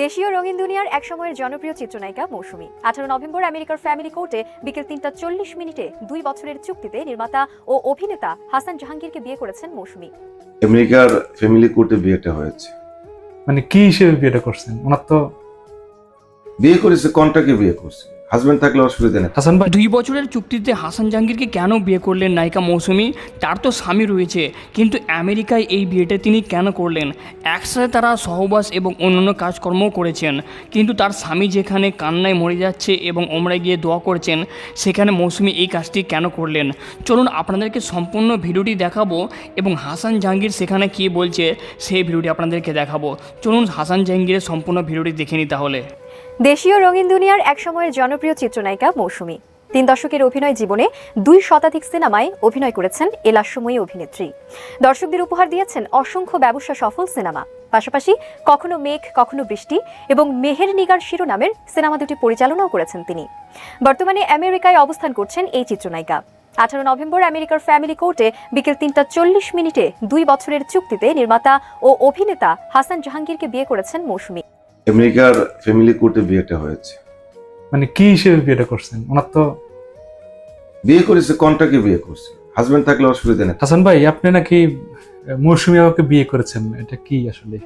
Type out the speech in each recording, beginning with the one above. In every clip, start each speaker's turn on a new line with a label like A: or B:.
A: দেশীয় রঙিন দুনিয়ার এক সময়ের জনপ্রিয় চিত্রনায়িকা মৌসুমী। আঠারো নভেম্বর আমেরিকার ফ্যামিলি কোর্টে বিকেল তিনটা চল্লিশ মিনিটে দুই বছরের চুক্তিতে নির্মাতা ও অভিনেতা হাসান জাহাঙ্গীরকে বিয়ে করেছেন মৌসুমী।
B: আমেরিকার ফ্যামিলি কোর্টে বিয়েটা হয়েছে।
C: মানে কি হিসেবে বিয়েটা করছেন? ওনার তো
B: বিয়ে করেছে কন্টাকে বিয়ে করছে। হাজবেন্ড থাকলে অসুবিধা নেই।
C: হাসান ভাই,
D: দুই বছরের চুক্তিতে হাসান জাহাঙ্গীরকে কেন বিয়ে করলেন নায়িকা মৌসুমী? তার তো স্বামী রয়েছে, কিন্তু আমেরিকায় এই বিয়েটা তিনি কেন করলেন? একসাথে তারা সহবাস এবং অন্যান্য কাজকর্মও করেছেন, কিন্তু তার স্বামী যেখানে কান্নায় মরে যাচ্ছে এবং ওমরায় গিয়ে দোয়া করছেন, সেখানে মৌসুমী এই কাজটি কেন করলেন? চলুন আপনাদেরকে সম্পূর্ণ ভিডিওটি দেখাবো এবং হাসান জাহাঙ্গীর সেখানে কী বলছে, সেই ভিডিওটি আপনাদেরকে দেখাবো। চলুন হাসান জাহাঙ্গীরের সম্পূর্ণ ভিডিওটি দেখে নিই তাহলে।
A: দেশীয় রঙিন দুনিয়ার এক সময়ের জনপ্রিয় চিত্রনায়িকা মৌসুমী। তিন দশকের অভিনয় জীবনে দুই শতাধিক সিনেমায় অভিনয় করেছেন এলাসময়ী অভিনেত্রী। দর্শকদের উপহার দিয়েছেন অসংখ্য ব্যবসা সফল সিনেমা। পাশাপাশি কখনো মেঘ, কখনো বৃষ্টি এবং মেহের নিগার শিরোনামের সিনেমা দুটি পরিচালনাও করেছেন তিনি। বর্তমানে আমেরিকায় অবস্থান করছেন এই চিত্রনায়িকা। আঠারো নভেম্বর আমেরিকার ফ্যামিলি কোর্টে বিকেল তিনটা চল্লিশ মিনিটে দুই বছরের চুক্তিতে নির্মাতা ও অভিনেতা হাসান জাহাঙ্গীরকে বিয়ে করেছেন মৌসুমী।
B: আমেরিকার ফ্যামিলি কোর্টে বিয়েটা হয়েছে।
C: মানে কি হিসেবে বিয়েটা করছেন? ওনার তো
B: বিয়ে করেছে কন্টাকে বিয়ে করছে। হাজবেন্ড থাকলে অসুবিধা নেই।
C: হাসান ভাই আপনি নাকি মৌসুমী বাবাকে বিয়ে করেছেন? এটা কি আসলে?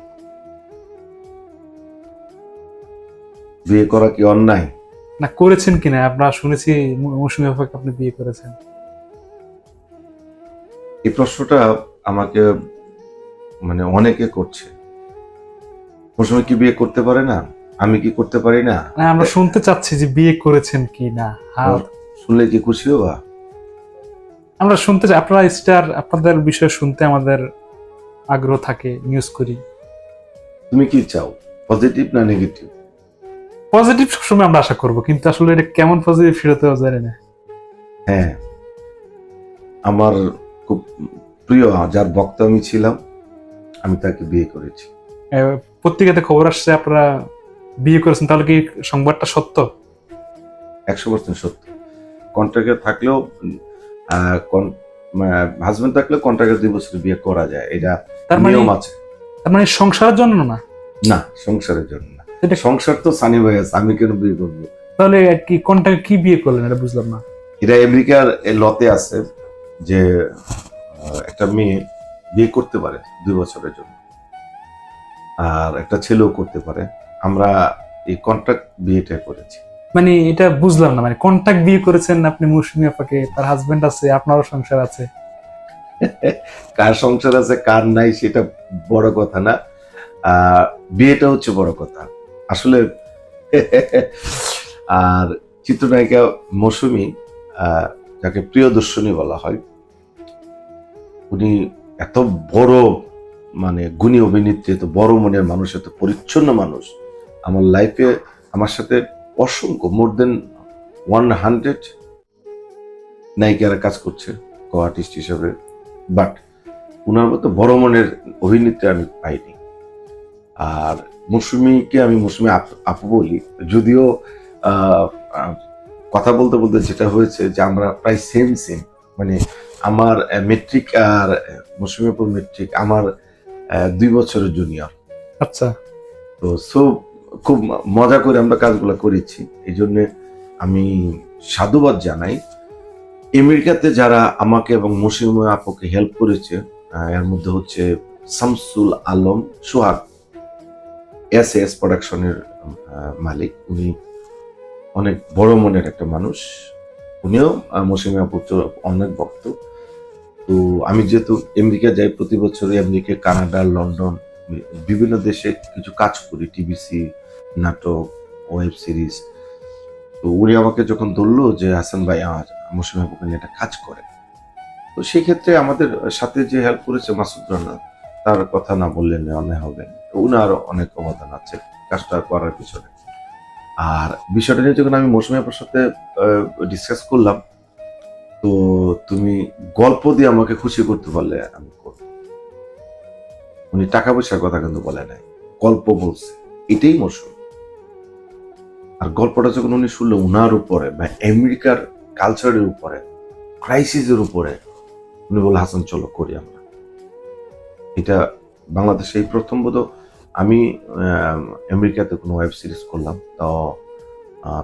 B: বিয়ে করা কি অন্যায়?
C: না করেছেন কিনা? আমরা শুনেছি মৌসুমী বাবাকে আপনি বিয়ে করেছেন।
B: এই প্রশ্নটা আমাকে মানে অনেকে করছে। মৌসুমী কি বিয়ে করতে পারে না? আমি কি করতে পারি না?
C: না আমরা শুনতে চাচ্ছি যে বিয়ে করেছেন কি না। আর
B: শুনলে কি খুশি হবা?
C: আমরা শুনতে চাই আপনারা স্টার আপনাদের বিষয়ে শুনতে আমাদের আগ্রহ থাকে নিউজ করি।
B: তুমি কি চাও? পজিটিভ না নেগেটিভ
C: পজিটিভ সবসময় আমরা আশা করব কিন্তু আসলে এটা কেমন পজিটিভ সেটা তো জানি না।
B: হ্যাঁ। আমার খুব প্রিয় যার বক্তা আমি ছিলাম আমি তাকে বিয়ে করেছি।
C: পত্রিকাতে খবর আসছে আপনারা বিয়ে করেছেন তাহলে কি সংবাদটা সত্য?
B: একশো পার্সেন্ট সত্য। কন্ট্রাক্টে থাকলেও হাজবেন্ড থাকলেও কন্ট্রাক্টে দুই বছর বিয়ে করা যায় এটা
C: তার মানে
B: নিয়ম আছে।
C: তার মানে সংসারের জন্য না?
B: না সংসারের জন্য না।
C: এটা
B: সংসার তো সানি হয়ে আছে আমি কেন বিয়ে করব?
C: তাহলে কি কোনটা কি বিয়ে করলেন এটা বুঝলাম না।
B: এটা আমেরিকার লতে আছে যে একটা মেয়ে বিয়ে করতে পারে দুই বছরের জন্য। আর একটা ছেলেও করতে পারে। আমরা এই কন্ট্রাক্ট বিয়েটা করেছি।
C: মানে এটা বুঝলাম না মানে কন্ট্রাক্ট বিয়ে করেছেন আপনি মৌসুমী আপাকে তার হাজবেন্ড আছে আপনারও সংসার আছে।
B: কার সংসার আছে কার নাই সেটা বড় কথা না। বিয়েটা হচ্ছে বড় কথা। আসলে আর চিত্রনায়িকা মৌসুমী আহ, যাকে প্রিয়দর্শনী বলা হয় উনি এত বড় মানে গুণী অভিনেত্রী, এত বড় মনের মানুষ, এত পরিচ্ছন্ন মানুষ, আমার লাইফে আমার সাথে অসংখ্য মোর দেন ওয়ান হান্ড্রেড নায়িকারা কাজ করছে কো আর্টিস্ট হিসেবে বাট ওনার মতো বড় মনের অভিনেত্রী আমি পাইনি। আর মৌসুমীকে আমি মৌসুমি আপু বলি, যদিও কথা বলতে বলতে যেটা হয়েছে যে আমরা প্রায় সেম সেম মানে আমার মেট্রিক আর মৌসুমী আপুর মেট্রিক আমার দুই বছরের জুনিয়র
C: আচ্ছা।
B: তো সো খুব মজা করে আমরা কাজগুলো করেছি। এই জন্য আমি সাধুবাদ জানাই। আমেরিকাতে যারা আমাকে এবং মুসলিম আপুকে হেল্প করেছে এর মধ্যে হচ্ছে শামসুল আলম সোহাগ এস এস প্রোডাকশনের মালিক। উনি অনেক বড় মনের একটা মানুষ। উনিও মুসলিম আপুর অনেক ভক্ত। তো আমি যেহেতু আমেরিকা যাই প্রতি বছরই, আমেরিকা, কানাডা, লন্ডন, বিভিন্ন দেশে কিছু কাজ করি, টিভিসি, নাটক, ওয়েব সিরিজ। তো উনি আমাকে যখন ধরলো যে, হাসান ভাই, আমার মুসলিম আপুকে নিয়ে একটা কাজ করে। তো সেই ক্ষেত্রে আমাদের সাথে যে হেল্প করেছে মাসুদ রানা, তার কথা না বললে অন্যায় হবে উনার অনেক অবদান আছে কাজটা করার পিছনে। আর বিষয়টা নিয়ে যখন আমি মৌসুমী আপুর সাথে ডিসকাস করলাম, তো তুমি গল্প দিয়ে আমাকে খুশি করতে পারলে আমি করব। উনি টাকা পয়সার কথা কিন্তু বলে নাই, গল্প বলছে, এটাই মৌসুম আর গল্পটা যখন উনি শুনলো, উনার উপরে বা আমেরিকার কালচারের উপরে ক্রাইসিসের উপরে, উনি বলে হাসান, চলো করি আমরা। এটা বাংলাদেশে এই প্রথম বোধ আমি আমেরিকাতে কোনো ওয়েব সিরিজ করলাম। তো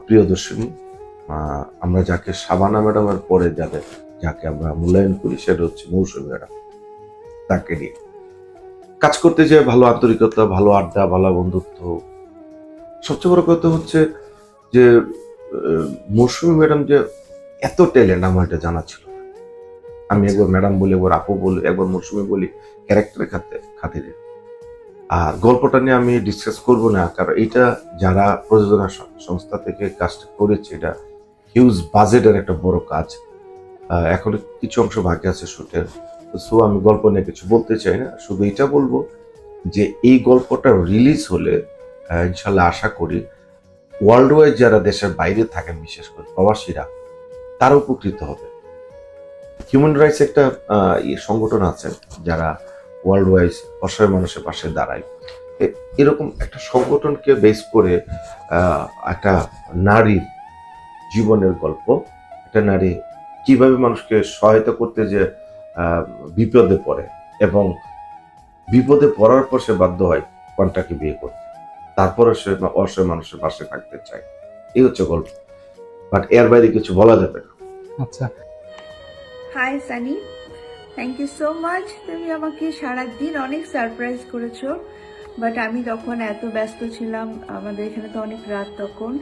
B: প্রিয়দর্শিনী আমরা যাকে সাবানা ম্যাডামের পরে যাদের যাকে আমরা মূল্যায়ন করি, সেটা হচ্ছে মৌসুমী ম্যাডাম। তাকে নিয়ে। কাজ করতে যে ভালো আন্তরিকতা, ভালো আড্ডা, ভালো বন্ধুত্ব। সবচেয়ে বড় কথা হচ্ছে যে মৌসুমী ম্যাডাম যে এত ট্যালেন্ট, আমার এটা জানা ছিল আমি একবার ম্যাডাম বলি, একবার আপু বলি, একবার মৌসুমী বলি, ক্যারেক্টারের খাতে, খাতিরে। আর গল্পটা নিয়ে আমি ডিসকাস করব না, কারণ এটা যারা প্রযোজনা সংস্থা থেকে কাজটা করেছে, এটা হিউজ বাজেটের একটা বড় কাজ। এখন কিছু অংশ বাকি আছে শুটের। সো আমি গল্প নিয়ে কিছু বলতে চাই না, শুধু এটা বলব যে এই গল্পটা রিলিজ হলে ইনশাল্লাহ আশা করি ওয়ার্ল্ড ওয়াইড যারা দেশের বাইরে থাকেন, বিশেষ করে প্রবাসীরা, তারা উপকৃত হবে। হিউম্যান রাইটস একটা ইয়ে সংগঠন আছে যারা ওয়ার্ল্ড ওয়াইজ অসহায় মানুষের পাশে দাঁড়ায়। এরকম একটা সংগঠনকে বেস করে একটা নারীর জীবনের গল্প, একটা নারী কীভাবে মানুষকে সহায়তা করতে যে আহ, বিপদে পড়ে এবং বিপদে পড়ার পর সে বাধ্য হয় কন্টাকে বিয়ে করতে। তারপরে সে অসহায় মানুষের পাশে থাকতে চায়। এই হচ্ছে গল্প। বাট এর বাইরে কিছু বলা যাবে না।
C: আচ্ছা।
E: Hi Sunny thank you so much তুমি আমাকে সারাদিন অনেক সারপ্রাইজ করেছ। বাট আমি তখন এত ব্যস্ত ছিলাম। আমাদের এখানে তো অনেক রাত তখন।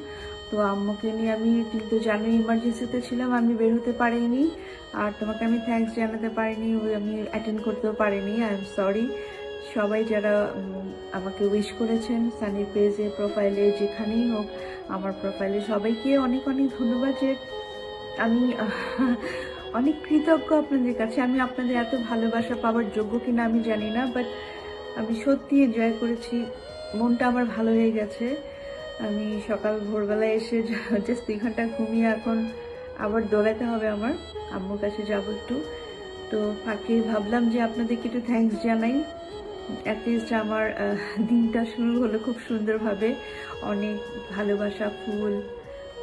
E: তো আম্মুকে নিয়ে আমি কিন্তু জানুয়ারি ইমার্জেন্সিতে ছিলাম, আমি বের হতে পারিনি। আর তোমাকে আমি থ্যাঙ্কস জানাতে পারিনি আমি অ্যাটেন্ড করতেও পারিনি আই এম সরি সবাই যারা আমাকে উইশ করেছেন সানির পেজে প্রোফাইলে যেখানেই হোক, আমার প্রোফাইলে সবাইকে অনেক অনেক ধন্যবাদ যে আমি অনেক কৃতজ্ঞ আপনাদের কাছে। আমি আপনাদের এত ভালোবাসা পাওয়ার যোগ্য কিনা আমি জানি না বাট আমি সত্যি এনজয় করেছি। মনটা আমার ভালো হয়ে গেছে। আমি সকাল ভোরবেলায় এসে জাস্ট দুই ঘণ্টা ঘুমিয়ে এখন আবার দৌড়াতে হবে আমার। আম্মুর কাছে যাব একটু। তো ফাঁকে ভাবলাম যে আপনাদেরকে একটু থ্যাঙ্কস জানাই। অ্যাটলিস্ট আমার দিনটা শুরু হলো খুব সুন্দরভাবে। অনেক ভালোবাসা, ফুল।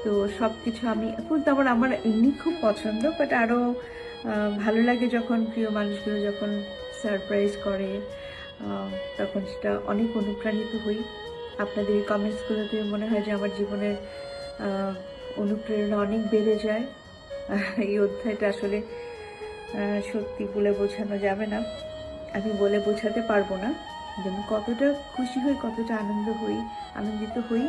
E: তো সব কিছু আমি, ফুল তো আমার আমার এমনি খুব পছন্দ বাট আরও ভালো লাগে যখন প্রিয় মানুষগুলো যখন সারপ্রাইজ করে তখন সেটা অনেক অনুপ্রাণিত হই। আপনাদের এই কমেন্টসগুলোতে মনে হয় যে আমার জীবনের অনুপ্রেরণা অনেক বেড়ে যায়। এই অধ্যায়টা আসলে সত্যি বলে বোঝানো যাবে না। আমি বলে বোঝাতে পারব না। যে আমি কতটা খুশি হই, কতটা আনন্দ হই, আনন্দিত হই,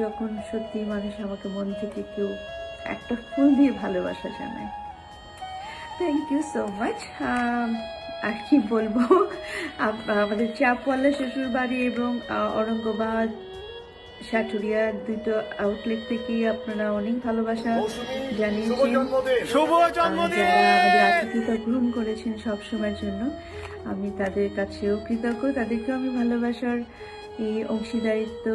E: যখন সত্যি মানুষ আমাকে মন থেকে কেউ একটা ফুল দিয়ে ভালোবাসা জানায়। থ্যাংক ইউ সো মাচ আর কি বলব? আপ- আমাদের চাপওয়ালা শ্বশুর বাড়ি এবং অরঙ্গবাদ সাটুরিয়া দুটো আউটলেট থেকেই আপনারা অনেক ভালোবাসা জানিয়েছেন। আমাদের আতিথ্যতা গ্রহণ করেছেন সব সময়ের জন্য আমি তাদের কাছেও কৃতজ্ঞ। তাদেরকেও আমি ভালোবাসার এই অংশীদারিত্ব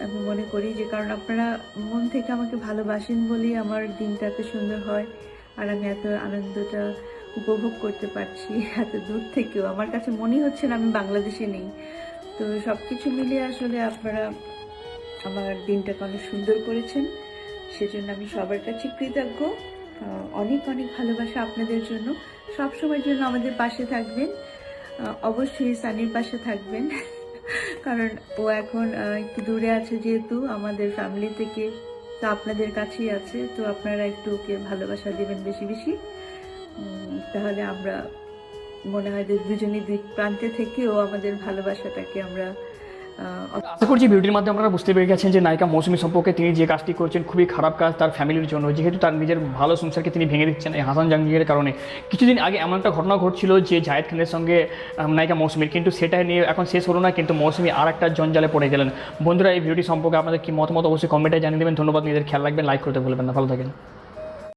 E: আমি মনে করি যে কারণ আপনারা মন থেকে আমাকে ভালোবাসেন বলেই আমার দিনটা এত সুন্দর হয়। আর আমি এত আনন্দটা উপভোগ করতে পারছি এত দূর থেকেও। আমার কাছে মনে হচ্ছে না আমি বাংলাদেশে নেই। তো সব কিছু মিলিয়ে আসলে আপনারা আমার দিনটাকে অনেক সুন্দর করেছেন। সেজন্য আমি সবার কাছে কৃতজ্ঞ। অনেক অনেক ভালোবাসা আপনাদের জন্য। সব সময়ের জন্য আমাদের পাশে থাকবেন। অবশ্যই সানির পাশে থাকবেন। কারণ ও এখন একটু দূরে আছে যেহেতু আমাদের ফ্যামিলি থেকে। তো আপনাদের কাছেই আছে, তো আপনারা একটু ওকে ভালোবাসা দেবেন বেশি বেশি। তাহলে আমরা মনে হয় যে দুজনই দুই প্রান্তে থেকেও আমাদের ভালোবাসাটাকে আমরা
D: আশা করছি ভিডিওটির মাধ্যমে আপনারা বুঝতে পেরে গেছেন যে নায়িকা মৌসুমী সম্পর্কে তিনি যে কাজটি করছেন খুবই খারাপ কাজ তার ফ্যামিলির জন্য। যেহেতু তার নিজের ভালো সংসারকে তিনি ভেঙে দিচ্ছেন এই হাসান জাহাঙ্গীরের কারণে। কিছুদিন আগে এমন একটা ঘটনা ঘটছিল যে জায়েদ খানের সঙ্গে নায়িকা মৌসুমীর। কিন্তু সেটা নিয়ে এখন শেষ হলো না, কিন্তু মৌসুমী আর একটা জঞ্জালে পড়ে গেলেন। বন্ধুরা, এই ভিডিওটি সম্পর্কে আপনাদের কি মতামত অবশ্যই কমেন্টে জানিয়ে দেবেন। ধন্যবাদ নিজেদের খেয়াল রাখবেন লাইক করতে ভুলবেন না। ভালো থাকেন।